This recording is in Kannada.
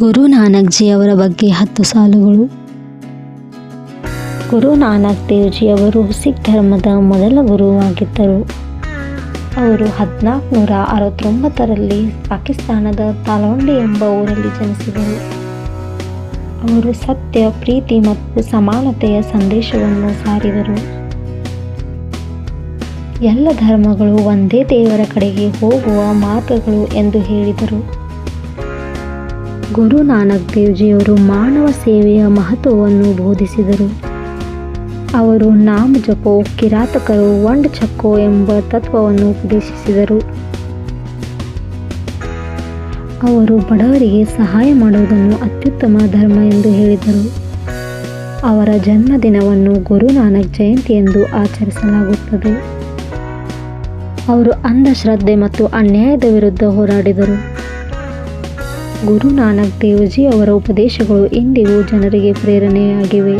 ಗುರು ನಾನಕ್ ಜಿ ಅವರ ಬಗ್ಗೆ ಹತ್ತು ಸಾಲುಗಳು. ಗುರು ನಾನಕ್ ದೇವ್ಜಿ ಅವರು ಸಿಖ್ ಧರ್ಮದ ಮೊದಲ ಗುರುವಾಗಿದ್ದರು. ಅವರು ಹದಿನಾಲ್ಕುನೂರ ಅರವತ್ತೊಂಬತ್ತರಲ್ಲಿ ಪಾಕಿಸ್ತಾನದ ತಾಲೊಂಡಿ ಎಂಬ ಊರಲ್ಲಿ ಜನಿಸಿದರು. ಅವರು ಸತ್ಯ, ಪ್ರೀತಿ ಮತ್ತು ಸಮಾನತೆಯ ಸಂದೇಶವನ್ನು ಸಾರಿದರು. ಎಲ್ಲ ಧರ್ಮಗಳು ಒಂದೇ ದೇವರ ಕಡೆಗೆ ಹೋಗುವ ಮಾರ್ಗಗಳು ಎಂದು ಹೇಳಿದರು. ಗುರು ನಾನಕ್ ದೇವ್ಜಿಯವರು ಮಾನವ ಸೇವೆಯ ಮಹತ್ವವನ್ನು ಬೋಧಿಸಿದರು. ಅವರು ನಾಮ ಜಪೋ, ಕಿರಾತಕರು ವಂಡ್ ಚಕ್ಕೋ ಎಂಬ ತತ್ವವನ್ನು ಉಪದೇಶಿಸಿದರು. ಅವರು ಬಡವರಿಗೆ ಸಹಾಯ ಮಾಡುವುದನ್ನು ಅತ್ಯುತ್ತಮ ಧರ್ಮ ಎಂದು ಹೇಳಿದರು. ಅವರ ಜನ್ಮದಿನವನ್ನು ಗುರು ನಾನಕ್ ಜಯಂತಿ ಎಂದು ಆಚರಿಸಲಾಗುತ್ತದೆ. ಅವರು ಅಂಧಶ್ರದ್ಧೆ ಮತ್ತು ಅನ್ಯಾಯದ ವಿರುದ್ಧ ಹೋರಾಡಿದರು. ಗುರು ನಾನಕ್ ದೇವಜಿ ಅವರ ಉಪದೇಶಗಳು ಇಂದಿಗೂ ಜನರಿಗೆ ಪ್ರೇರಣೆಯಾಗಿವೆ.